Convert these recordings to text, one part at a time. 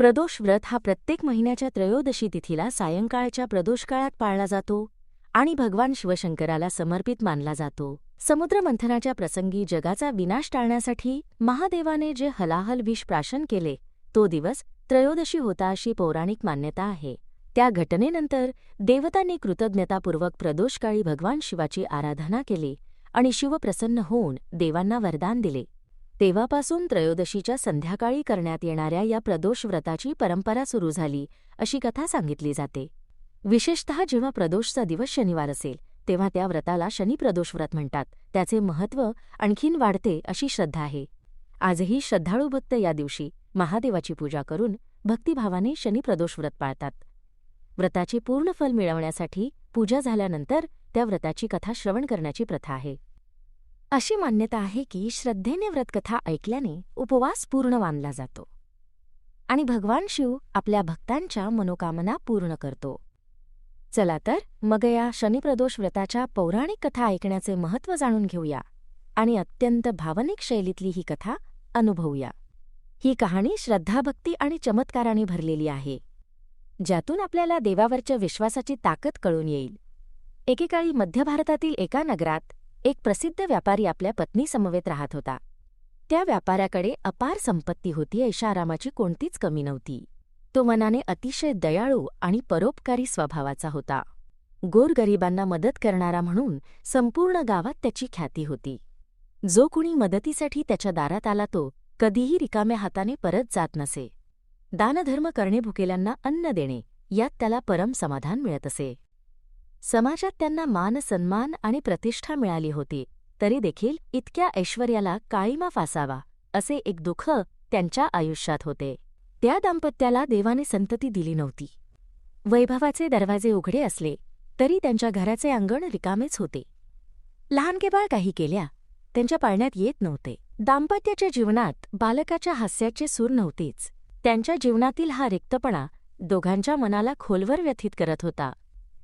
प्रदोष व्रत हा प्रत्येक महिन्याच्या त्रयोदशी तिथीला सायंकाळच्या प्रदोषकाळात पाळला जातो आणि भगवान शिवशंकराला समर्पित मानला जातो. समुद्रमंथनाच्या प्रसंगी जगाचा विनाश टाळण्यासाठी महादेवाने जे हलाहल विष प्राशन केले तो दिवस त्रयोदशी होता अशी पौराणिक मान्यता आहे. त्या घटनेनंतर देवतांनी कृतज्ञतापूर्वक प्रदोषकाळी भगवान शिवाची आराधना केली आणि शिव प्रसन्न होऊन देवांना वरदान दिले. तेव्हापासून त्रयोदशीच्या संध्याकाळी करण्यात येणाऱ्या या प्रदोष व्रताची परंपरा सुरू झाली अशी कथा सांगितली जाते. विशेषतः जेव्हा प्रदोषचा दिवस शनिवार असेल तेव्हा त्या व्रताला शनिप्रदोष व्रत म्हणतात. त्याचे महत्त्व आणखीन वाढते अशी श्रद्धा आहे. आजही श्रद्धाळू भक्त या दिवशी महादेवाची पूजा करून भक्तिभावाने शनिप्रदोष व्रत पाळतात. व्रताचे पूर्ण फल मिळवण्यासाठी पूजा झाल्यानंतर त्या व्रताची कथा श्रवण करण्याची प्रथा आहे. अशी मान्यता आहे की श्रद्धेने व्रतकथा ऐकल्याने उपवास पूर्ण मानला जातो. आणि भगवान शिव आपल्या भक्तांच्या मनोकामना पूर्ण करतो. चला तर मग या शनिप्रदोष व्रताच्या पौराणिक कथा ऐकण्याचे महत्त्व जाणून घेऊया आणि अत्यंत भावनिक शैलीतली ही कथा अनुभवूया. ही कहाणी श्रद्धाभक्ती आणि चमत्काराने भरलेली आहे. ज्यातून आपल्याला देवावरच्या विश्वासाची ताकद कळून येईल. एकेकाळी मध्य भारतातील एका नगरात एक प्रसिद्ध व्यापारी आपल्या पत्नीसमवेत राहत होता. त्या व्यापाऱ्याकडे अपार संपत्ती होती ऐशारामाची कोणतीच कमी नव्हती. तो मनाने अतिशय दयाळू आणि परोपकारी स्वभावाचा होता. गोरगरिबांना मदत करणारा म्हणून संपूर्ण गावात त्याची ख्याती होती. जो कुणी मदतीसाठी त्याच्या दारात आला तो कधीही रिकाम्या हाताने परत जात नसे. दानधर्म करणे भुकेल्यांना अन्न देणे यात त्याला परम समाधान मिळत असे. समाजात त्यांना मान सन्मान आणि प्रतिष्ठा मिळाली होती. तरी देखील इतक्या ऐश्वर्याला काळीमा फासावा असे एक दुःख त्यांच्या आयुष्यात होते. त्या दाम्पत्याला देवाने संतती दिली नव्हती. वैभवाचे दरवाजे उघडे असले तरी त्यांच्या घराचे अंगण रिकामेच होते. लहानगेबाळ काही केल्या त्यांच्या पाळण्यात येत नव्हते. दाम्पत्याच्या जीवनात बालकाच्या हास्याचे सूर नव्हतेच. त्यांच्या जीवनातील हा रिक्तपणा दोघांच्या मनाला खोलवर व्यथित करत होता.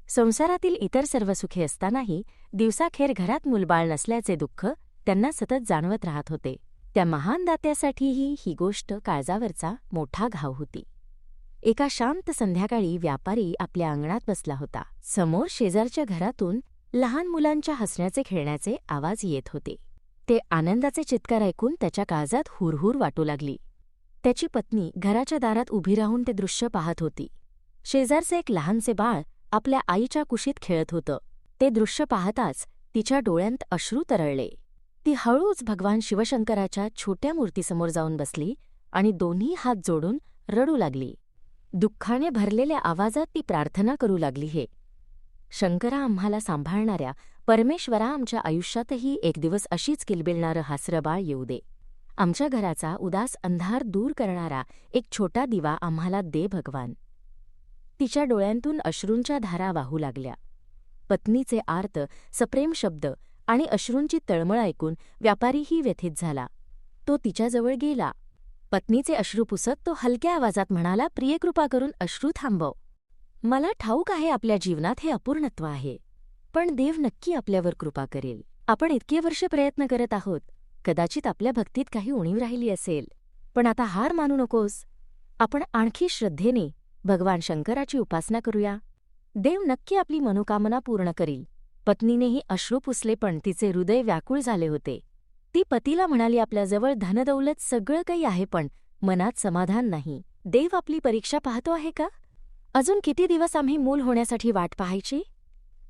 संसारातील इतर सर्व सुखे असतानाही दिवसाखेर घरात मुलबाळ नसल्याचे दुःख त्यांना सतत जाणवत राहत होते. त्या महान दात्यासाठीही ही गोष्ट काळजावरचा मोठा घाव होती. एका शांत संध्याकाळी व्यापारी आपल्या अंगणात बसला होता. समोर शेजारच्या घरातून लहान मुलांच्या हसण्याचे खेळण्याचे आवाज येत होते. ते आनंदाचे चित्कार ऐकून त्याच्या काळजात हुरहुर वाटू लागली. त्याची पत्नी घराच्या दारात उभी राहून ते दृश्य पाहत होती. शेजारचे एक लहानसे बाळ आपल्या आईच्या कुशीत खेळत होतं. ते दृश्य पाहताच तिच्या डोळ्यांत अश्रू तरळले. ती हळूच भगवान शिवशंकराच्या छोट्या मूर्तीसमोर जाऊन बसली आणि दोन्ही हात जोडून रडू लागली. दुःखाने भरलेल्या आवाजात ती प्रार्थना करू लागली हे. शंकरा आम्हाला सांभाळणाऱ्या परमेश्वरा आमच्या आयुष्यातही एक दिवस अशीच किलबिलणारं हासरबाळ येऊ दे. आमच्या घराचा उदास अंधार दूर करणारा एक छोटा दिवा आम्हाला दे भगवान. तिच्या डोळ्यांतून अश्रूंच्या धारा वाहू लागल्या. पत्नीचे आर्त सप्रेम शब्द आणि अश्रूंची तळमळ ऐकून व्यापारीही व्यथित झाला. तो तिच्याजवळ गेला. पत्नीचे अश्रू पुसत तो हलक्या आवाजात म्हणाला प्रियकृपा करून अश्रू थांबव. मला ठाऊक आहे आपल्या जीवनात हे अपूर्णत्व आहे पण देव नक्की आपल्यावर कृपा करेल. आपण इतके वर्ष प्रयत्न करत आहोत. कदाचित आपल्या भक्तीत काही उणीव राहिली असेल. पण आता हार मानू नकोस. आपण आणखी श्रद्धेने भगवान शंकराची उपासना करूया. देव नक्की आपली मनोकामना पूर्ण करील. पत्नीनेही अश्रू पुसले पण तिचे हृदय व्याकुळ झाले होते. ती पतीला म्हणाली आपल्याजवळ धनदौलत सगळं काही आहे पण मनात समाधान नाही. देव आपली परीक्षा पाहतो आहे का? अजून किती दिवस आम्ही मूल होण्यासाठी वाट पाहायची?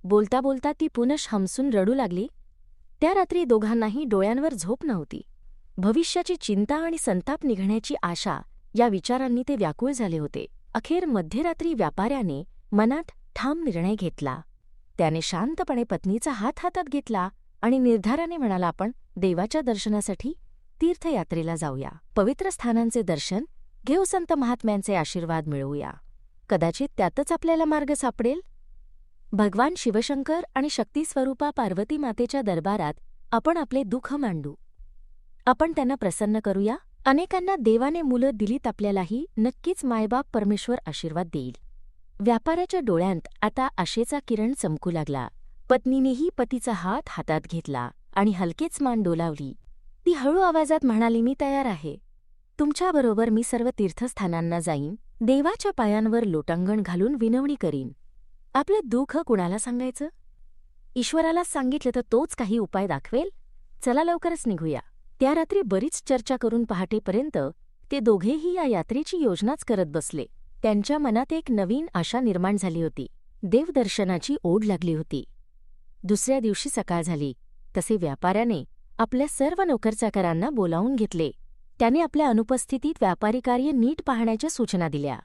बोलता बोलता ती पुनश हमसून रडू लागली. त्या रात्री दोघांनाही डोळ्यांवर झोप नव्हती. भविष्याची चिंता आणि संताप निघण्याची आशा या विचारांनी ते व्याकुळ झाले होते. अखेर मध्यरात्री व्यापाऱ्याने मनात ठाम निर्णय घेतला. त्याने शांतपणे पत्नीचा हात हातात घेतला आणि निर्धाराने म्हणाला आपण देवाच्या दर्शनासाठी तीर्थयात्रेला जाऊया. पवित्र स्थानांचे दर्शन घेऊ संत महात्म्यांचे आशीर्वाद मिळवूया. कदाचित त्यातच आपल्याला मार्ग सापडेल. भगवान शिवशंकर आणि शक्तीस्वरूपा पार्वती मातेच्या दरबारात आपण आपले दुःख मांडू. आपण त्यांना प्रसन्न करूया अनेकांना देवाने मुलं दिलीत आपल्यालाही नक्कीच मायबाप परमेश्वर आशीर्वाद देईल. व्यापाऱ्याच्या डोळ्यांत आता आशेचा किरण चमकू लागला. पत्नीनेही पतीचा हात हातात घेतला आणि हलकेच मान डोलावली. ती हळू आवाजात म्हणाली मी तयार आहे. तुमच्याबरोबर मी सर्व तीर्थस्थानांना जाईन देवाच्या पायांवर लोटांगण घालून विनवणी करीन. आपलं दुःख कुणाला सांगायचं? ईश्वरालाच सांगितलं तर तोच काही उपाय दाखवेल? चला लवकरच निघूया. त्या रात्री बरीच चर्चा करून पहाटेपर्यंत ते दोघेही या यात्रेची योजनाच करत बसले. त्यांच्या मनात एक नवीन आशा निर्माण झाली होती. देवदर्शनाची ओढ लागली होती. दुसऱ्या दिवशी सकाळ झाली. तसे व्यापाऱ्याने आपल्या सर्व नोकरचाकरांना बोलावून घेतले. त्याने आपल्या अनुपस्थितीत व्यापारी कार्य नीट पाहण्याच्या सूचना दिल्या.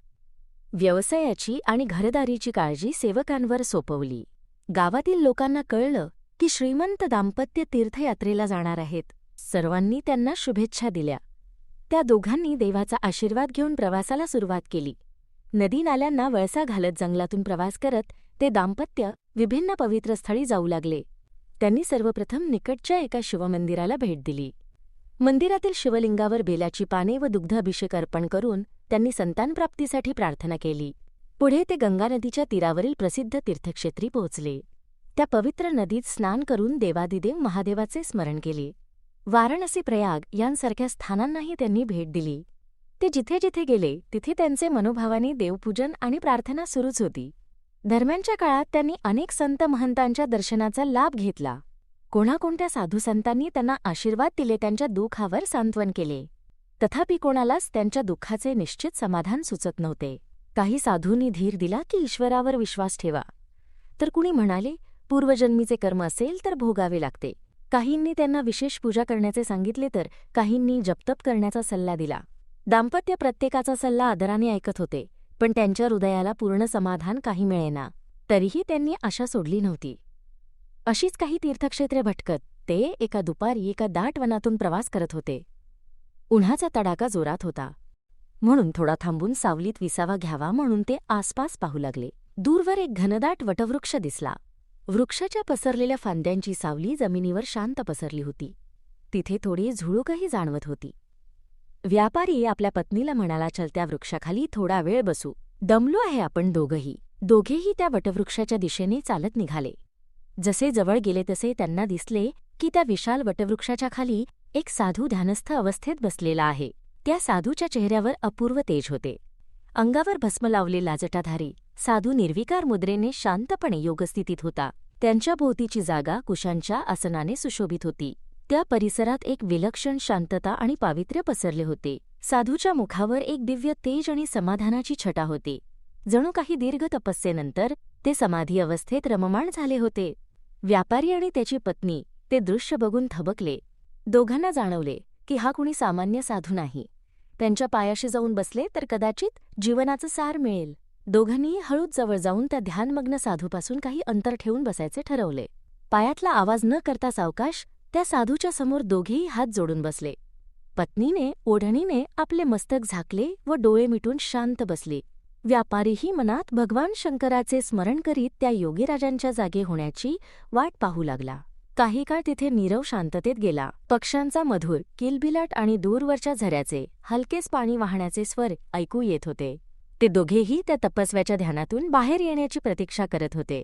व्यवसायाची आणि घरदारीची काळजी सेवकांवर सोपवली. गावातील लोकांना कळलं की श्रीमंत दाम्पत्य तीर्थयात्रेला जाणार आहेत. सर्वांनी त्यांना शुभेच्छा दिल्या. त्या दोघांनी देवाचा आशीर्वाद घेऊन प्रवासाला सुरुवात केली. नदी नाल्यांना वळसा घालत जंगलातून प्रवास करत ते दाम्पत्य विभिन्न पवित्र स्थळी जाऊ लागले. त्यांनी सर्वप्रथम निकटच्या एका शिवमंदिराला भेट दिली. मंदिरातील शिवलिंगावर बेलाची पाने व दुग्धाभिषेक अर्पण करून त्यांनी संतानप्राप्तीसाठी प्रार्थना केली. पुढे ते गंगा नदीच्या तीरावरील प्रसिद्ध तीर्थक्षेत्री पोहोचले. त्या पवित्र नदीत स्नान करून देवादिदेव महादेवाचे स्मरण केले. वाराणसी प्रयाग यांसारख्या स्थानांनाही त्यांनी भेट दिली. ते जिथे जिथे गेले तिथे त्यांचे मनोभावाने देवपूजन आणि प्रार्थना सुरूच होती. दरम्यानच्या काळात त्यांनी अनेक संत महंतांच्या दर्शनाचा लाभ घेतला. कोणाकोणत्या साधुसंतांनी त्यांना आशीर्वाद दिले त्यांच्या दुःखावर सांत्वन केले. तथापि कोणालाच त्यांच्या दुःखाचे निश्चित समाधान सुचत नव्हते. काही साधूंनी धीर दिला की ईश्वरावर विश्वास ठेवा. तर कुणी म्हणाले पूर्वजन्मीचे कर्म असेल तर भोगावे लागते. काहींनी त्यांना विशेष पूजा करण्याचे सांगितले तर काहींनी जपतप करण्याचा सल्ला दिला. दाम्पत्य प्रत्येकाचा सल्ला आदराने ऐकत होते पण त्यांच्या हृदयाला पूर्ण समाधान काही मिळेना. तरीही त्यांनी आशा सोडली नव्हती. अशीच काही तीर्थक्षेत्रे भटकत ते एका दुपारी एका दाट वनातून प्रवास करत होते. उन्हाचा तडाका जोरात होता. म्हणून थोडा थांबून सावलीत विसावा घ्यावा म्हणून ते आसपास पाहू लागले. दूरवर एक घनदाट वटवृक्ष दिसला. वृक्षाच्या पसरलेल्या फांद्यांची सावली जमिनीवर शांत पसरली होती. तिथे थोडी झुळूकही जाणवत होती. व्यापारी आपल्या पत्नीला म्हणाला चलत्या वृक्षाखाली थोडा वेळ बसू. दमलो आहे आपण दोघंही. दोघेही त्या वटवृक्षाच्या दिशेने चालत निघाले. जसे जवळ गेले तसे त्यांना दिसले की त्या विशाल वटवृक्षाच्या खाली एक साधू ध्यानस्थ अवस्थेत बसलेला आहे. त्या साधूच्या चेहऱ्यावर अपूर्व तेज होते. अंगावर भस्म लावले लाजटाधारी साधू निर्विकार मुद्रेने शांतपणे योगस्थितीत होता. त्यांच्या भोवतीची जागा कुशांच्या आसनाने सुशोभित होती. त्या परिसरात एक विलक्षण शांतता आणि पावित्र्य पसरले होते. साधूच्या मुखावर एक दिव्य तेज आणि समाधानाची छटा होती. जणू काही दीर्घ तपस्येनंतर ते समाधी अवस्थेत रममाण झाले होते. व्यापारी आणि त्याची पत्नी ते दृश्य बघून थबकले. दोघांना जाणवले की हा कुणी सामान्य साधू नाही. त्यांच्या पायाशी जाऊन बसले तर कदाचित जीवनाचं सार मिळेल. दोघांनीही हळूच जवळ जाऊन त्या ध्यानमग्न साधूपासून काही अंतर ठेवून बसायचे ठरवले. पायातला आवाज न करता सावकाश त्या साधूच्या समोर दोघेही हात जोडून बसले. पत्नीने ओढणीने आपले मस्तक झाकले व डोळे मिटून शांत बसली. व्यापारीही मनात भगवान शंकराचे स्मरण करीत त्या योगीराजांच्या जागे होण्याची वाट पाहू लागला. काही काळ तिथे नीरव शांततेत गेला. पक्ष्यांचा मधुर किलबिलाट आणि दूरवरच्या झऱ्याचे हलकेच पाणी वाहण्याचे स्वर ऐकू येत होते. ते दोघेही त्या तपस्व्याच्या ध्यानातून बाहेर येण्याची प्रतीक्षा करत होते.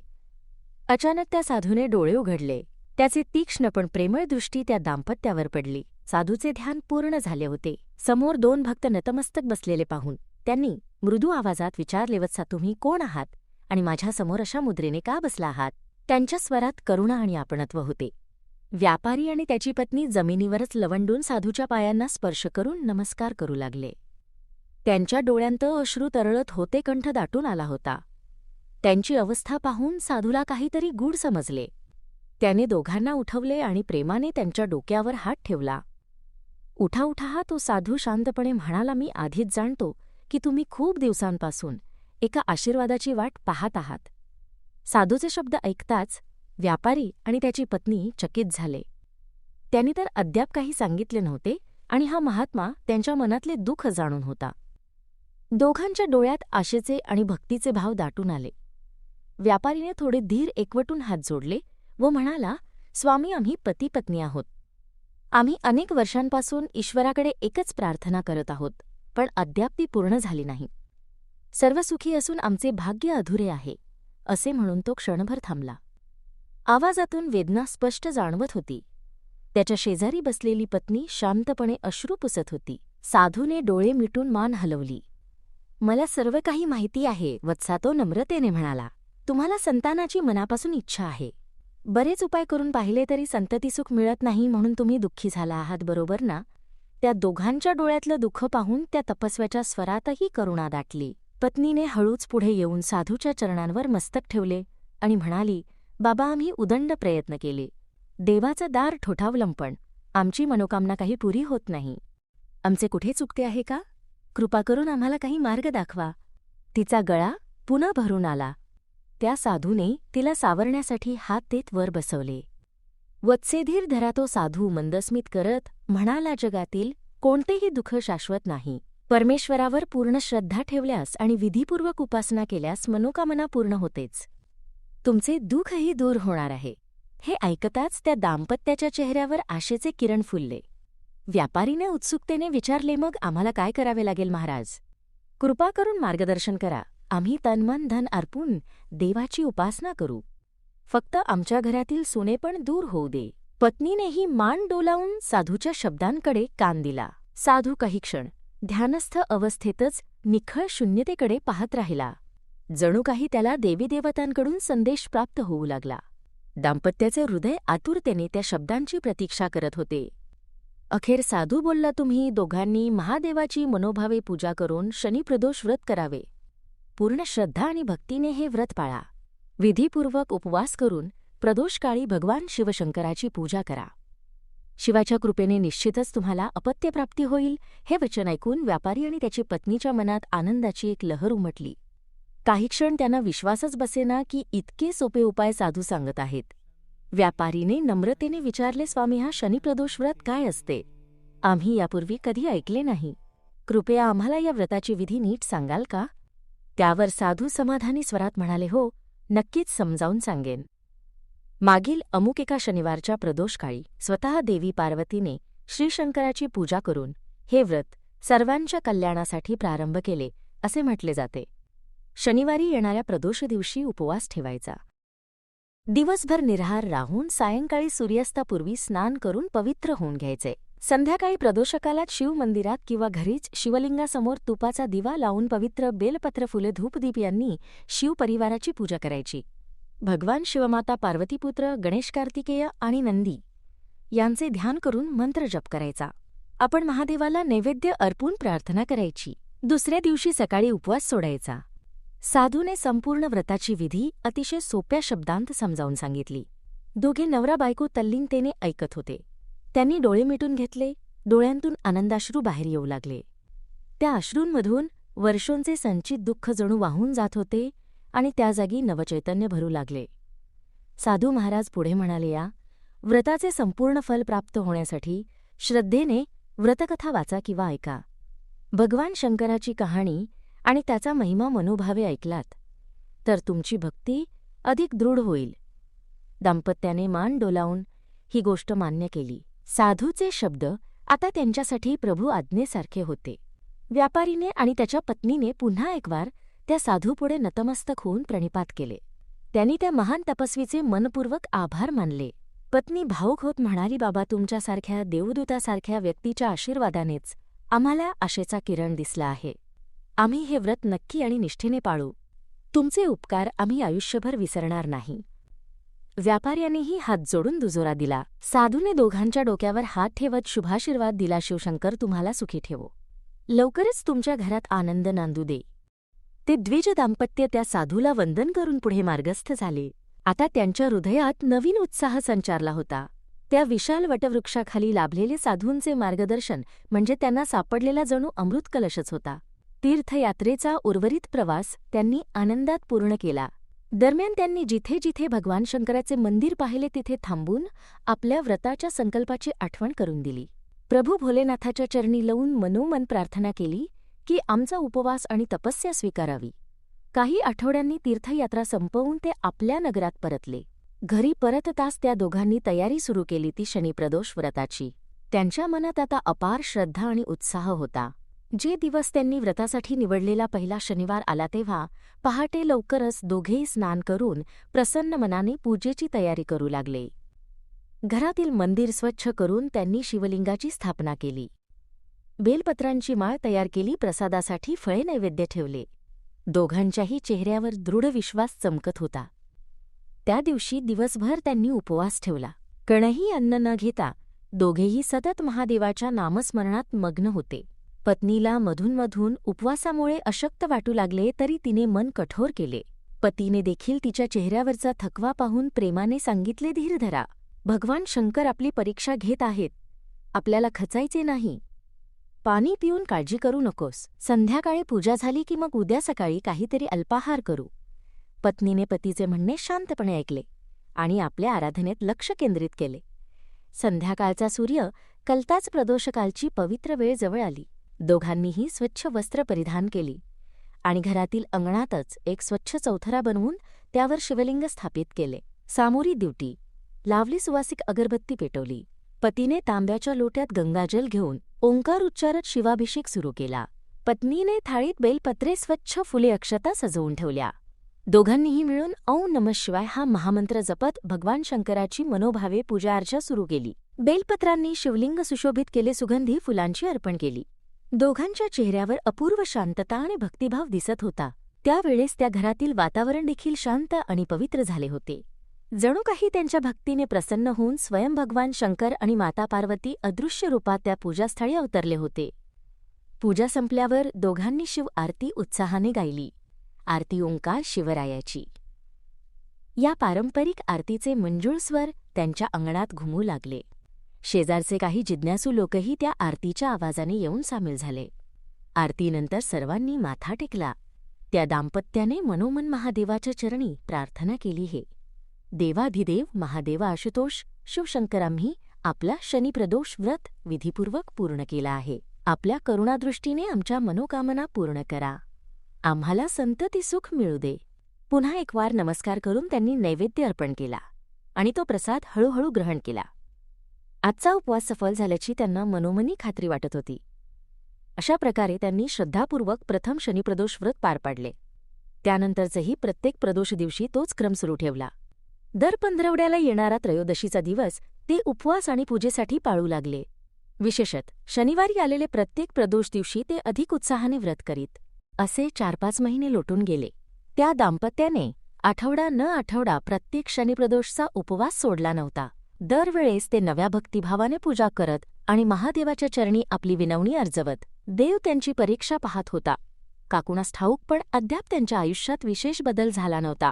अचानक त्या साधूने डोळे उघडले. त्याचे तीक्ष्ण पण प्रेमळ दृष्टी त्या दाम्पत्यावर पडली. साधूचे ध्यान पूर्ण झाले होते. समोर दोन भक्त नतमस्तक बसलेले पाहून त्यांनी मृदू आवाजात विचारले वत्सा तुम्ही कोण आहात? आणि माझ्यासमोर अशा मुद्रेने का बसला आहात? त्यांच्या स्वरात करुणा आणि आपणत्व होते. व्यापारी आणि त्याची पत्नी जमिनीवरच लवंडून साधूच्या पायांना स्पर्श करून नमस्कार करू लागले. त्यांच्या डोळ्यांत अश्रू तरळत होते कंठ दाटून आला होता. त्यांची अवस्था पाहून साधूला काहीतरी गूढ समजले. त्याने दोघांना उठवले आणि प्रेमाने त्यांच्या डोक्यावर हात ठेवला. उठा उठा हा तो साधू शांतपणे म्हणाला मी आधीच जाणतो की तुम्ही खूप दिवसांपासून एका आशीर्वादाची वाट पाहत आहात. साधूचे शब्द ऐकताच व्यापारी आणि त्याची पत्नी चकित झाले. त्यांनी तर अद्याप काही सांगितले नव्हते आणि हा महात्मा त्यांच्या मनातले दुःख जाणून होता. दोघांच्या डोळ्यात आशेचे आणि भक्तीचे भाव दाटून आले. व्यापारीने थोडे धीर एकवटून हात जोडले व म्हणाला स्वामी आम्ही पतीपत्नी आहोत. आम्ही अनेक वर्षांपासून ईश्वराकडे एकच प्रार्थना करत आहोत पण अद्याप ती पूर्ण झाली नाही. सर्व सुखी असून आमचे भाग्य अधुरे आहे असे म्हणून तो क्षणभर थांबला. आवाजातून वेदना स्पष्ट जाणवत होती. त्याच्या शेजारी बसलेली पत्नी शांतपणे अश्रू पुसत होती. साधूने डोळे मिटून मान हलवली. मला सर्व काही माहिती आहे वत्सा तो नम्रतेने म्हणाला. तुम्हाला संतानाची मनापासून इच्छा आहे. बरेच उपाय करून पाहिले तरी संततीसुख मिळत नाही म्हणून तुम्ही दुःखी झाला आहात बरोबर ना? त्या दोघांच्या डोळ्यातलं दुःख पाहून त्या तपस्व्याच्या स्वरातही करुणा दाटली. पत्नीने हळूच पुढे येऊन साधूच्या चरणांवर मस्तक ठेवले आणि म्हणाली बाबा आम्ही उदंड प्रयत्न केले. देवाचं दार ठोठावलं पण. आमची मनोकामना काही पुरी होत नाही. आमचे कुठे चुकते आहे का? कृपा करून आम्हाला काही मार्ग दाखवा. तिचा गळा पुन्हा भरून आला. त्या साधूने तिला सावरण्यासाठी हात देत वर बसवले. वत्सेधीर धरा तो साधू मंदस्मित करत म्हणाला जगातील कोणतेही दुःख शाश्वत नाही. परमेश्वरावर पूर्ण श्रद्धा ठेवल्यास आणि विधीपूर्वक उपासना केल्यास मनोकामना पूर्ण होतेच. तुमचे दुःखही दूर होणार आहे. हे ऐकताच त्या दाम्पत्याच्या चेहऱ्यावर आशेचे किरण फुलले. व्यापारीने उत्सुकतेने विचारले मग आम्हाला काय करावे लागेल महाराज? कृपा करून मार्गदर्शन करा. आम्ही तनमन धन अर्पून देवाची उपासना करू. फक्त आमच्या घरातील सुनेपण दूर होऊ दे. पत्नीनेही मान डोलावून साधूच्या शब्दांकडे कान दिला. साधू काही क्षण ध्यानस्थ अवस्थेतच निखळ शून्यतेकडे पाहत राहिला. जणू काही त्याला देवीदेवतांकडून संदेश प्राप्त होऊ लागला. दाम्पत्याचे हृदय आतुरतेने त्या शब्दांची प्रतीक्षा करत होते. अखेर साधू बोलला तुम्ही दोघांनी महादेवाची मनोभावे पूजा करून शनिप्रदोष व्रत करावे. पूर्ण श्रद्धा आणि भक्तीने हे व्रत पाळा. विधीपूर्वक उपवास करून प्रदोषकाळी भगवान शिवशंकराची पूजा करा. शिवाच्या कृपेने निश्चितच तुम्हाला अपत्यप्राप्ती होईल. हे वचन ऐकून व्यापारी आणि त्याची पत्नीच्या मनात आनंदाची एक लहर उमटली. काही क्षण त्यांना विश्वासच बसेना की इतके सोपे उपाय साधू सांगत आहेत. व्यापारीने नम्रतेने विचारले स्वामी हा शनिप्रदोष व्रत काय असते? आम्ही यापूर्वी कधी ऐकले नाही. कृपया आम्हाला या व्रताची विधी नीट सांगाल का? त्यावर साधू समाधानी स्वरात म्हणाले हो नक्कीच समजावून सांगेन. मागील अमुक एका शनिवारच्या प्रदोषकाळी स्वतः देवी पार्वतीने श्रीशंकराची पूजा करून हे व्रत सर्वांच्या कल्याणासाठी प्रारंभ केले असे म्हटले जाते. शनिवारी येणाऱ्या प्रदोष दिवशी उपवास ठेवायचा. दिवसभर निरहार राहून सायंकाळी सूर्यास्तापूर्वी स्नान करून पवित्र होऊन घ्यायचे. संध्याकाळी प्रदोषकालात शिवमंदिरात किंवा घरीच शिवलिंगासमोर तुपाचा दिवा लावून पवित्र बेलपत्र फुले धूपदीप यांनी शिवपरिवाराची पूजा करायची. भगवान शिवमाता पार्वतीपुत्र गणेश कार्तिकेय आणि नंदी यांचे ध्यान करून मंत्र जप करायचा. आपण महादेवाला नैवेद्य अर्पून प्रार्थना करायची. दुसऱ्या दिवशी सकाळी उपवास सोडायचा. साधूने संपूर्ण व्रताची विधी अतिशय सोप्या शब्दांत समजावून सांगितली. दोघे नवरा बायको तल्लीनतेने ऐकत होते. त्यांनी डोळे मिटून घेतले डोळ्यांतून आनंदाश्रू बाहेर येऊ लागले. त्या अश्रूंमधून वर्षोंचे संचित दुःख जणू वाहून जात होते आणि त्या जागी नवचैतन्य भरू लागले. साधू महाराज पुढे म्हणाले या व्रताचे संपूर्ण फल प्राप्त होण्यासाठी श्रद्धेने व्रतकथा वाचा किंवा ऐका. भगवान शंकराची कहाणी आणि त्याचा महिमा मनोभावे ऐकलात. तर तुमची भक्ती अधिक दृढ होईल. दाम्पत्याने मान डोलावून ही गोष्ट मान्य केली. साधूचे शब्द आता त्यांच्यासाठी प्रभू आज्ञेसारखे होते. व्यापारीने आणि त्याच्या पत्नीने पुन्हा एकवार त्या साधूपुढे नतमस्तक होऊन प्रणिपात केले. त्यांनी त्या महान तपस्वीचे मनपूर्वक आभार मानले. पत्नी भाऊक होत म्हणाली बाबा तुमच्यासारख्या देवदूतासारख्या व्यक्तीच्या आशीर्वादानेच आम्हाला आशेचा किरण दिसला आहे. आम्ही हे व्रत नक्की आणि निष्ठेने पाळू. तुमचे उपकार आम्ही आयुष्यभर विसरणार नाही. व्यापाऱ्यानेही हात जोडून दुजोरा दिला. साधूने दोघांच्या डोक्यावर हात ठेवत शुभाशीर्वाद दिला शिवशंकर तुम्हाला सुखी ठेवो. लवकरच तुमच्या घरात आनंद नांदू दे. ते द्विज दाम्पत्य त्या साधूला वंदन करून पुढे मार्गस्थ झाले. आता त्यांच्या हृदयात नवीन उत्साह संचारला होता. त्या विशाल वटवृक्षाखाली लाभलेले साधूंचे मार्गदर्शन म्हणजे त्यांना सापडलेला जणू अमृत कलशच होता. तीर्थयात्रेचा उर्वरित प्रवास त्यांनी आनंदात पूर्ण केला. दरम्यान त्यांनी जिथे जिथे भगवान शंकराचे मंदिर पाहिले तिथे थांबून आपल्या व्रताच्या संकल्पाची आठवण करून दिली. प्रभू भोलेनाथाच्या चरणी लवून मनोमन प्रार्थना केली की आमचा उपवास आणि तपस्या स्वीकारावी. काही आठवड्यांनी तीर्थयात्रा संपवून ते आपल्या नगरात परतले. घरी परतताच त्या दोघांनी तयारी सुरू केली ती शनिप्रदोष व्रताची. त्यांच्या मनात आता अपार श्रद्धा आणि उत्साह होता. जे दिवस त्यांनी व्रतासाठी निवडलेला पहिला शनिवार आला तेव्हा पहाटे लवकरच दोघेही स्नान करून प्रसन्न मनाने पूजेची तयारी करू लागले. घरातील मंदिर स्वच्छ करून त्यांनी शिवलिंगाची स्थापना केली. बेलपत्रांची माळ तयार केली प्रसादासाठी फळे नैवेद्य ठेवले. दोघांच्याही चेहऱ्यावर दृढ विश्वास चमकत होता. त्या दिवशी दिवसभर त्यांनी उपवास ठेवला. कणही अन्न न घेता दोघेही सतत महादेवाच्या नामस्मरणात मग्न होते. पत्नीला मधूनमधून उपवासामुळे अशक्त वाटू लागले तरी तिने मन कठोर केले. पतीने देखील तिच्या चेहऱ्यावरचा थकवा पाहून प्रेमाने सांगितले धीर धरा. भगवान शंकर आपली परीक्षा घेत आहेत. आपल्याला खचायचे नाही. पाणी पिऊन काळजी करू नकोस. संध्याकाळी पूजा झाली की मग उद्या सकाळी काहीतरी अल्पाहार करू. पत्नीने पतीचे म्हणणे शांतपणे ऐकले आणि आपल्या आराधनेत लक्ष केंद्रित केले. संध्याकाळचा सूर्य कलताच प्रदोषकालची पवित्र वेळ जवळ आली. दोघांनीही स्वच्छ वस्त्र परिधान केली आणि घरातील अंगणातच एक स्वच्छ चौथरा बनवून त्यावर शिवलिंग स्थापित केले. सामोरी ड्युटी. लावली सुवासिक अगरबत्ती पेटवली. पतीने तांब्याच्या लोट्यात गंगाजल घेऊन ओंकार उच्चारत शिवाभिषेक सुरू केला. पत्नीने थाळीत बेलपत्रे स्वच्छ फुले अक्षता सजवून ठेवल्या. दोघांनीही मिळून औ नमशिवाय हा महामंत्र जपत भगवान शंकराची मनोभावे पूजाअर्चा सुरू केली. बेलपत्रांनी शिवलिंग सुशोभित केले सुगंधी फुलांची अर्पण केली. दोघांच्या चेहऱ्यावर अपूर्व शांतता आणि भक्तिभाव दिसत होता. त्यावेळेस त्या घरातील वातावरण देखील शांत आणि पवित्र झाले होते. जणू काही त्यांच्या भक्तीने प्रसन्न होऊन स्वयं भगवान शंकर आणि माता पार्वती अदृश्य रूपात त्या पूजास्थळी अवतरले होते. पूजा संपल्यावर दोघांनी शिव आरती उत्साहाने गायली. आरती ओंकार शिवरायाची. या पारंपरिक आरतीचे मंजूळ स्वर त्यांच्या अंगणात घुमू लागले. शेजारचे काही जिज्ञासू लोकही त्या आरतीच्या आवाजाने येऊन सामील झाले. आरतीनंतर सर्वांनी माथा टेकला. त्या दाम्पत्याने मनोमन महादेवाच्या चरणी प्रार्थना केली हे. देवाधिदेव महादेव आशुतोष शिवशंकरांनी आपला शनिप्रदोष व्रत विधीपूर्वक पूर्ण केला आहे. आपल्या करुणादृष्टीने आमच्या मनोकामना पूर्ण करा. आम्हाला संतती सुख मिळू दे. पुन्हा एक वार नमस्कार करून त्यांनी नैवेद्य अर्पण केला आणि तो प्रसाद हळूहळू ग्रहण केला. आजचा उपवास सफल झाल्याची त्यांना मनोमनी खात्री वाटत होती. अशा प्रकारे त्यांनी श्रद्धापूर्वक प्रथम शनिप्रदोष व्रत पार पाडले. त्यानंतरचंही प्रत्येक प्रदोष दिवशी तोच क्रम सुरू ठेवला. दर पंधरवड्याला येणारा त्रयोदशीचा दिवस ते उपवास आणि पूजेसाठी पाळू लागले. विशेषत शनिवारी आलेले प्रत्येक प्रदोष दिवशी ते अधिक उत्साहाने व्रत करीत. असे चार पाच महिने लोटून गेले. त्या दाम्पत्याने आठवडा न आठवडा प्रत्येक शनिप्रदोषचा उपवास सोडला नव्हता. दरवेळेस ते नव्या भक्तिभावाने पूजा करत आणि महादेवाच्या चरणी आपली विनवणी अर्जवत. देव त्यांची परीक्षा पाहत होता. काकुणास ठाऊक पण अद्याप त्यांच्या आयुष्यात विशेष बदल झाला नव्हता.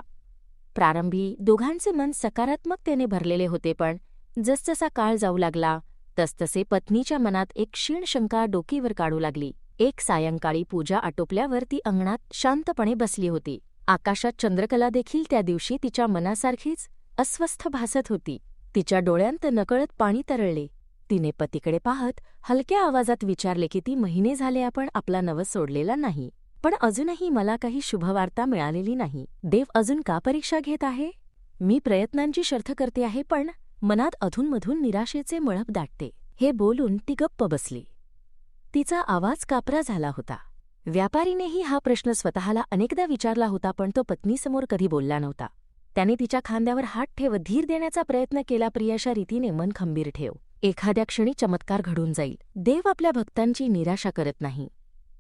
प्रारंभी दोघांचे मन सकारात्मकतेने भरलेले होते पण जसजसा काळ जाऊ लागला तसतसे पत्नीच्या मनात एक क्षीण शंका डोकीवर काढू लागली. एक सायंकाळी पूजा आटोपल्यावर ती अंगणात शांतपणे बसली होती. आकाशात चंद्रकला देखील त्या दिवशी तिच्या मनासारखीच अस्वस्थ भासत होती. तिच्या डोळ्यांत नकळत पाणी तरळले. तिने पतीकडे पाहत हलक्या आवाजात विचारले की ती महिने झाले आपण आपला नवस सोडलेला नाही. पण अजूनही मला काही शुभवार्ता मिळालेली नाही. देव अजून का परीक्षा घेत आहे? मी प्रयत्नांची शर्थ करते आहे पण मनात अधूनमधून निराशेचे मळप दाटते. हे बोलून ती गप्प बसली. तिचा आवाज कापरा झाला होता. व्यापारीनेही हा प्रश्न स्वतःला अनेकदा विचारला होता पण तो पत्नीसमोर कधी बोलला नव्हता. त्याने तिच्या खांद्यावर हात ठेवत धीर देण्याचा प्रयत्न केला. प्रियाशा रीतीने मन खंबीर ठेव. एखाद्या क्षणी चमत्कार घडून जाईल. देव आपल्या भक्तांची निराशा करत नाही.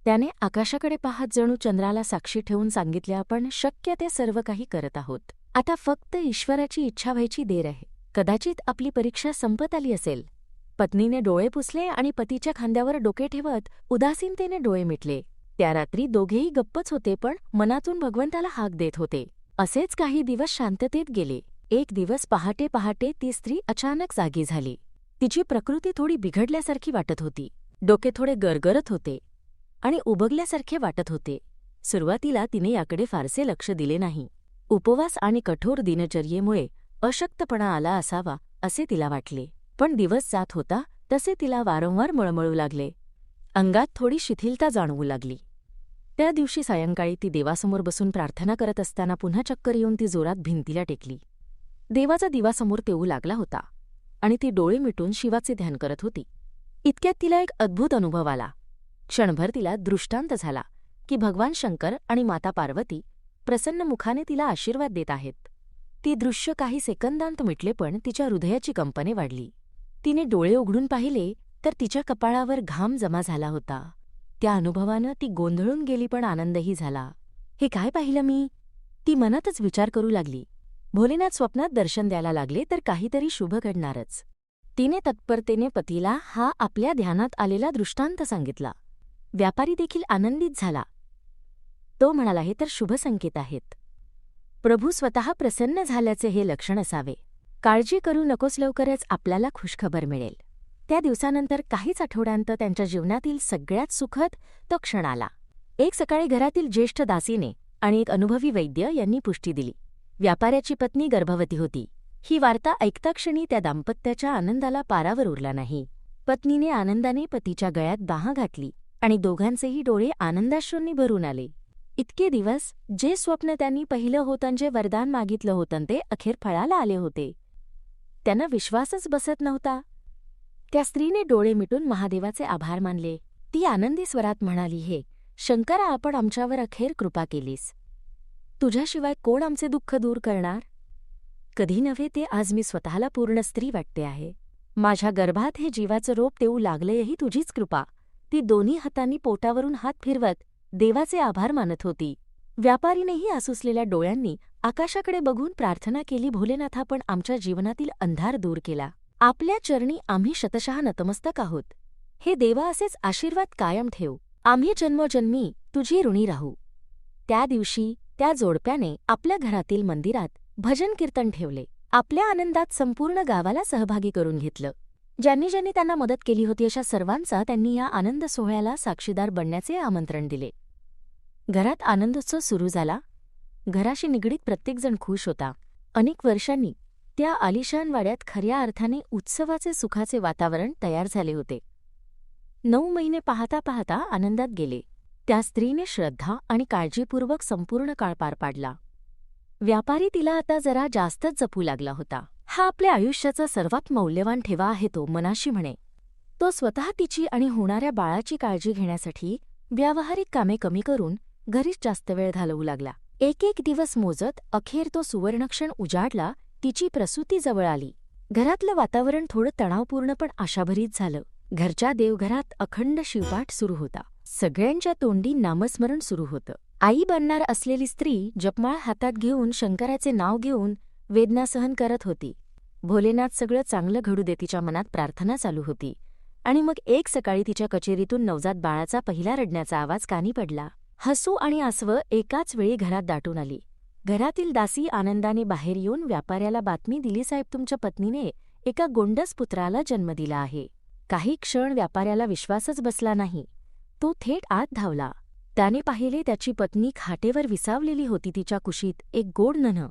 त्याने आकाशाकडे पाहत जणू चंद्राला साक्षी ठेवून सांगितले आपण शक्य ते सर्व काही करत आहोत. आता फक्त ईश्वराची इच्छा व्हायची देर आहे. कदाचित आपली परीक्षा संपत आली असेल. पत्नीने डोळे पुसले आणि पतीच्या खांद्यावर डोके ठेवत उदासीनतेने डोळे मिटले. त्या रात्री दोघेही गप्पच होते पण मनातून भगवंताला हाक देत होते. असेच काही दिवस शांततेत गेले. एक दिवस पहाटे पहाटे ती स्त्री अचानक जागी झाली. तिची प्रकृती थोडी बिघडल्यासारखी वाटत होती. डोके थोडे गरगरत होते आणि उबगल्यासारखे वाटत होते. सुरुवातीला तिने याकडे फारसे लक्ष दिले नाही. उपवास आणि कठोर दिनचर्येमुळे अशक्तपणा आला असावा असे तिला वाटले. पण दिवस जात होता तसे तिला वारंवार मळमळू लागले. अंगात थोडी शिथिलता जाणवू लागली. त्या दिवशी सायंकाळी ती देवासमोर बसून प्रार्थना करत असताना पुन्हा चक्कर येऊन ती जोरात भिंतीला टेकली. देवाचा दिवासमोर तेवू लागला होता आणि ती डोळे मिटून शिवाचे ध्यान करत होती. इतक्यात तिला एक अद्भुत अनुभव आला. क्षणभर तिला दृष्टांत झाला की भगवान शंकर आणि माता पार्वती प्रसन्न मुखाने तिला आशीर्वाद देत आहेत. ती दृश्य काही सेकंदांत मिटले पण तिच्या हृदयाची कंपने वाढली. तिने डोळे उघडून पाहिले तर तिच्या कपाळावर घाम जमा झाला होता. त्या अनुभवानं ती गोंधळून गेली पण आनंदही झाला. हे काय पाहिलं मी? ती मनातच विचार करू लागली. भोलेनाथ स्वप्नात दर्शन द्यायला लागले तर काहीतरी शुभ घडणारच. तिने तत्परतेने पतीला हा आपल्या ध्यानात आलेला दृष्टांत सांगितला. व्यापारी देखील आनंदित झाला. तो म्हणाला हे तर शुभ संकेत आहेत. प्रभू स्वतः प्रसन्न झाल्याचे हे लक्षण असावे. काळजी करू नकोस लवकरच आपल्याला खुशखबर मिळेल. त्या दिवसानंतर काहीच आठवड्यांत त्यांच्या जीवनातील सगळ्यात सुखद तो क्षण आला. एक सकाळी घरातील ज्येष्ठ दासीने आणि एक अनुभवी वैद्य यांनी पुष्टी दिली. व्यापाऱ्याची पत्नी गर्भवती होती. ही वार्ता ऐकता क्षणी त्या दाम्पत्याच्या आनंदाला पारावर उरला नाही. पत्नीने आनंदाने पतीच्या गळ्यात बाहा घातली आणि दोघांचेही डोळे आनंदाश्रूंनी भरून आले. इतके दिवस जे स्वप्न त्यांनी पहिलं होतं जे वरदान मागितलं होतं ते अखेर फळाला आले होते. त्यांना विश्वासच बसत नव्हता. त्या स्त्रीने डोळे मिटून महादेवाचे आभार मानले. ती आनंदी स्वरात म्हणाली हे शंकरा आपण आमच्यावर अखेर कृपा केलीस. तुझ्याशिवाय कोण आमचे दुःख दूर करणार? कधी नव्हे ते आज मी स्वतःला पूर्ण स्त्री वाटते आहे. माझ्या गर्भात हे जीवाचं रोप देऊ लागलंयही तुझीच कृपा. ती दोन्ही हातांनी पोटावरून हात फिरवत देवाचे आभार मानत होती. व्यापारीनेही आसुसलेल्या डोळ्यांनी आकाशाकडे बघून प्रार्थना केली भोलेनाथा पण आमच्या जीवनातील अंधार दूर केला. आपल्या चरणी आम्ही शतशः नतमस्तक आहोत. हे देवा असेच आशीर्वाद कायम ठेव. आम्ही जन्मोजन्मी तुझी ऋणी राहू. त्या दिवशी त्या जोडप्याने आपल्या घरातील मंदिरात भजन कीर्तन ठेवले. आपल्या आनंदात संपूर्ण गावाला सहभागी करून घेतलं. ज्यांनी ज्यांनी त्यांना मदत केली होती अशा सर्वांचा त्यांनी या आनंद सोहळ्याला साक्षीदार बनण्याचे आमंत्रण दिले. घरात आनंदोत्सव सुरू झाला. घराशी निगडीत प्रत्येकजण खुश होता. अनेक वर्षांनी त्या आलिशान वाड्यात खऱ्या अर्थाने उत्सवाचे सुखाचे वातावरण तयार झाले होते. नऊ महिने पाहता पाहता आनंदात गेले. त्या स्त्रीने श्रद्धा आणि काळजीपूर्वक संपूर्ण काळ पार पाडला. व्यापारी तिला आता जरा जास्तच जपू लागला होता. हा आपल्या आयुष्याचा सर्वात मौल्यवान ठेवा आहे तो मनाशी म्हणे. तो स्वतः तिची आणि होणाऱ्या बाळाची काळजी घेण्यासाठी व्यावहारिक कामे कमी करून घरीच जास्त वेळ घालवू लागला. एक एक दिवस मोजत अखेर तो सुवर्णक्षण उजाडला तिची प्रसूती जवळ आली. घरातलं वातावरण थोडं तणावपूर्ण पण आशाभरीत झालं. घरच्या देवघरात अखंड शिवपाठ सुरू होता. सगळ्यांच्या तोंडी नामस्मरण सुरू होतं. आई बनणार असलेली स्त्री जपमाळ हातात घेऊन शंकराचे नाव घेऊन वेदना सहन करत होती. भोलेनाथ सगळं चांगलं घडू दे तिच्या मनात प्रार्थना चालू होती. आणि मग एक सकाळी तिच्या कचेरीतून नवजात बाळाचा पहिला रडण्याचा आवाज कानी पडला. हसू आणि आसवं एकाच वेळी घरात दाटून आली. घरातील दासी आनंदाने बाहेर येऊन व्यापाऱ्याला बातमी दिली साहेब तुमच्या पत्नीने एका गोंडस पुत्राला जन्म दिला आहे. काही क्षण व्यापाऱ्याला विश्वासच बसला नाही. तो थेट आत धावला. त्याने पाहिले त्याची पत्नी खाटेवर विसावलेली होती तिच्या कुशीत एक गोड नन्ह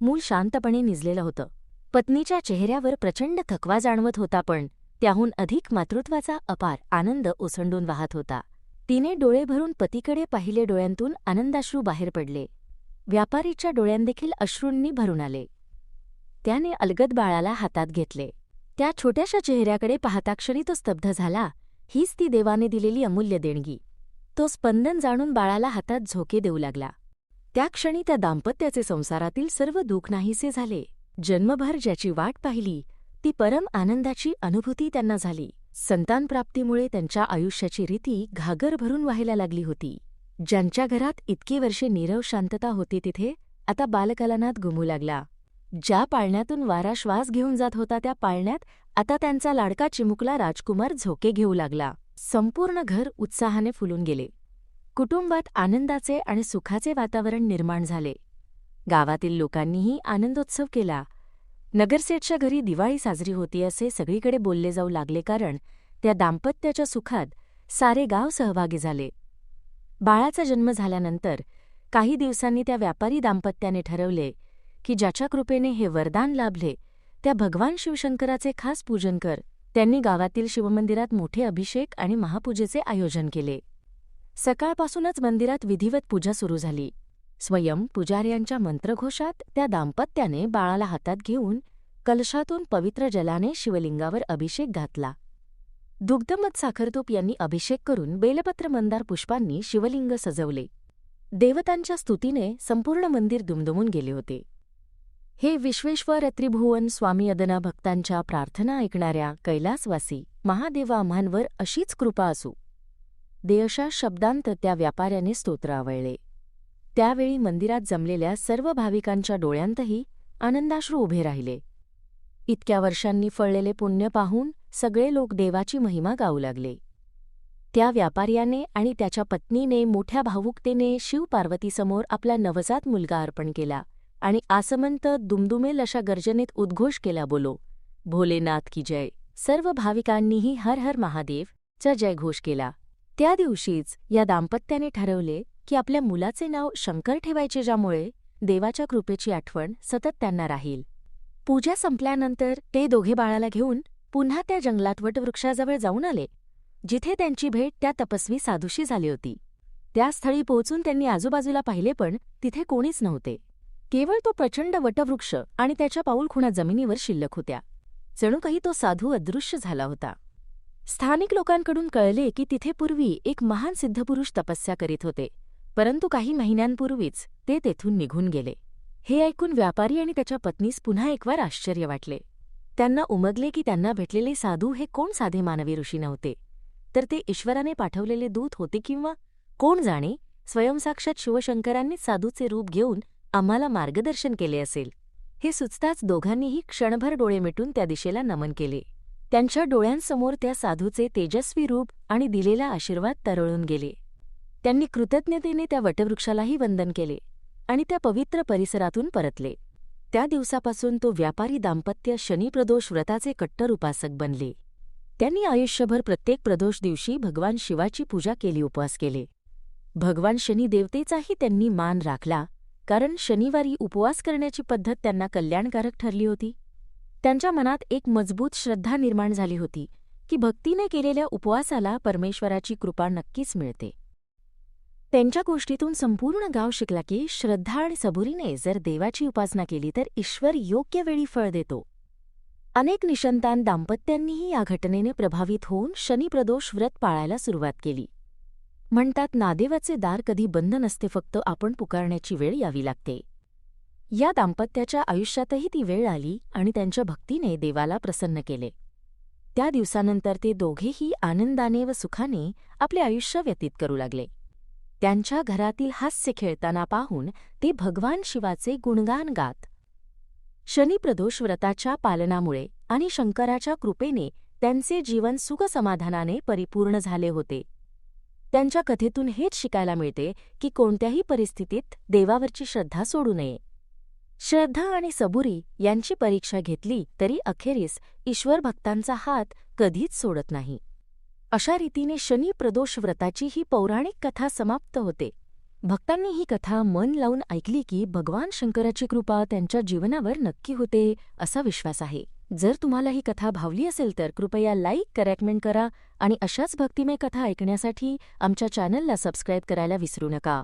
मूल शांतपणे निजलेलं होतं. पत्नीच्या चेहऱ्यावर प्रचंड थकवा जाणवत होता पण त्याहून अधिक मातृत्वाचा अपार आनंद ओसंडून वाहत होता. तिने डोळे भरून पतीकडे पाहिले डोळ्यांतून आनंदाश्रू बाहेर पडले. व्यापारीच्या डोळ्यांदेखील अश्रूंनी भरून आले. त्याने अलगद बाळाला हातात घेतले. त्या छोट्याशा चेहऱ्याकडे पाहताक्षणी तो स्तब्ध झाला. हीच ती देवाने दिलेली अमूल्य देणगी. तो स्पंदन जाणून बाळाला हातात झोके देऊ लागला. त्या क्षणी त्या दाम्पत्याचे संसारातील सर्व दुःख नाहीसे झाले. जन्मभर ज्याची वाट पाहिली ती परम आनंदाची अनुभूती त्यांना झाली. संतानप्राप्तीमुळे त्यांच्या आयुष्याची रीती घागर भरून व्हायला लागली होती. ज्यांच्या घरात इतकी वर्षे नीरव शांतता होती तिथे आता बालकलानात घुमू लागला. ज्या पाळण्यातून वारा श्वास घेऊन जात होता त्या पाळण्यात आता त्यांचा लाडका चिमुकला राजकुमार झोके घेऊ लागला. संपूर्ण घर उत्साहाने फुलून गेले. कुटुंबात आनंदाचे आणि सुखाचे वातावरण निर्माण झाले. गावातील लोकांनीही आनंदोत्सव केला. नगरसेठच्या घरी दिवाळी साजरी होती असे सगळीकडे बोलले जाऊ लागले कारण त्या दाम्पत्याच्या सुखात सारे गाव सहभागी झाले. बाळाचा जन्म झाल्यानंतर काही दिवसांनी त्या व्यापारी दाम्पत्याने ठरवले की ज्याच्या कृपेने हे वरदान लाभले त्या भगवान शिवशंकराचे खास पूजन कर. त्यांनी गावातील शिवमंदिरात मोठे अभिषेक आणि महापूजेचे आयोजन केले. सकाळपासूनच मंदिरात विधिवत पूजा सुरू झाली. स्वयं पुजाऱ्यांच्या मंत्रघोषात त्या दाम्पत्याने बाळाला हातात घेऊन कलशातून पवित्र जलाने शिवलिंगावर अभिषेक घातला. दुग्धमत साखरतूप यांनी अभिषेक करून बेलपत्र मंदार पुष्पांनी शिवलिंग सजवले. देवतांच्या स्तुतीने संपूर्ण मंदिर दुमदुमून गेले होते. हे विश्वेश्वर त्रिभुवन स्वामी अदना भक्तांच्या प्रार्थना ऐकणाऱ्या कैलासवासी महादेव आम्हांवर अशीच कृपा असू. देयशा शब्दांत त्या व्यापाऱ्याने स्तोत्र आवळले. त्यावेळी मंदिरात जमलेल्या सर्व भाविकांच्या डोळ्यांतही आनंदाश्रू उभे राहिले. इतक्या वर्षांनी फळलेले पुण्य पाहून सगळे लोक देवाची महिमा गाऊ लागले. त्या व्यापाऱ्याने आणि त्याच्या पत्नीने मोठ्या भावुकतेने शिवपार्वतीसमोर आपला नवजात मुलगा अर्पण केला आणि आसमंत दुमदुमेल अशा गर्जनेत उद्घोष केला बोलो भोलेनाथ की जय. सर्व भाविकांनीही हर हर महादेव चा जयघोष केला. त्या दिवशीच या दाम्पत्याने ठरवले की आपल्या मुलाचे नाव शंकर ठेवायचे ज्यामुळे देवाच्या कृपेची आठवण सतत त्यांना राहील. पूजा संपल्यानंतर ते दोघे बाळाला घेऊन पुन्हा त्या जंगलात वटवृक्षाजवळ जाऊन आले. जिथे त्यांची भेट त्या तपस्वी साधूशी झाली होती. त्या स्थळी पोहोचून त्यांनी आजूबाजूला पाहिले पण तिथे कोणीच नव्हते. केवळ तो प्रचंड वटवृक्ष आणि त्याच्या पाऊलखुणा जमिनीवर शिल्लक होत्या. जणू काही तो साधू अदृश्य झाला होता. स्थानिक लोकांकडून कळले की तिथे पूर्वी एक महान सिद्धपुरुष तपस्या करीत होते. परंतु काही महिन्यांपूर्वीच ते तेथून निघून गेले. हे ऐकून व्यापारी आणि त्याच्या पत्नीस पुन्हा एकवार आश्चर्य वाटले. त्यांना उमगले की त्यांना भेटलेले साधू हे कोण साधे मानवी ऋषी नव्हते? तर ते ईश्वराने पाठवलेले दूत होते किंवा कोण जाणे? स्वयंसाक्षात शिवशंकरांनीच साधूचे रूप घेऊन आम्हाला मार्गदर्शन केले असेल. हे सुचताच दोघांनीही क्षणभर डोळे मिटून त्या दिशेला नमन केले. त्यांच्या डोळ्यांसमोर त्या साधूचे तेजस्वी रूप आणि दिलेला आशीर्वाद तरळून गेले. त्यांनी कृतज्ञतेने त्या वटवृक्षालाही वंदन केले आणि त्या पवित्र परिसरातून परतले. त्या दिवसापासून तो व्यापारी दाम्पत्य शनिप्रदोष व्रताचे कट्टर उपासक बनले. त्यांनी आयुष्यभर प्रत्येक प्रदोष दिवशी भगवान शिवाची पूजा केली उपवास केले. भगवान शनी देवतेचाही त्यांनी मान राखला कारण शनिवारी उपवास करण्याची पद्धत त्यांना कल्याणकारक ठरली होती. त्यांच्या मनात एक मजबूत श्रद्धा निर्माण झाली होती की भक्तीने केलेल्या उपवासाला परमेश्वराची कृपा नक्कीच मिळते. त्यांच्या गोष्टीतून संपूर्ण गाव शिकला की श्रद्धा आणि सबुरीने जर देवाची उपासना केली तर ईश्वर योग्य वेळी फळ देतो. अनेक निशंतान दाम्पत्यांनीही या घटनेने प्रभावित होऊन शनिप्रदोष व्रत पाळायला सुरुवात केली. म्हणतात नादेवाचे दार कधी बंद नसते फक्त आपण पुकारण्याची वेळ यावी लागते. या दाम्पत्याच्या आयुष्यातही ती वेळ आली आणि त्यांच्या भक्तीने देवाला प्रसन्न केले. त्या दिवसानंतर ते दोघेही आनंदाने व सुखाने आपले आयुष्य व्यतीत करू लागले. त्यांच्या घरातील हास्य खेळताना पाहून ते भगवान शिवाचे गुणगान गात. शनिप्रदोष व्रताच्या पालनामुळे आणि शंकराच्या कृपेने त्यांचे जीवन सुखसमाधानाने परिपूर्ण झाले होते. त्यांच्या कथेतून हेच शिकायला मिळते की कोणत्याही परिस्थितीत देवावरची श्रद्धा सोडू नये. श्रद्धा आणि सबुरी यांची परीक्षा घेतली तरी अखेरीस ईश्वर भक्तांचा हात कधीच सोडत नाही. अशा रीतीने शनी प्रदोष व्रताची ही पौराणिक कथा समाप्त होते. भक्तांनी ही कथा मन लावून ऐकली की भगवान शंकराची कृपा त्यांच्या जीवनावर नक्की होते असा विश्वास आहे. जर तुम्हाला ही कथा भावली असेल तर कृपया लाईक करॅकमेंट करा आणि अशाच भक्तिमय कथा ऐकण्यासाठी आमच्या चॅनलला सबस्क्राईब करायला विसरू नका.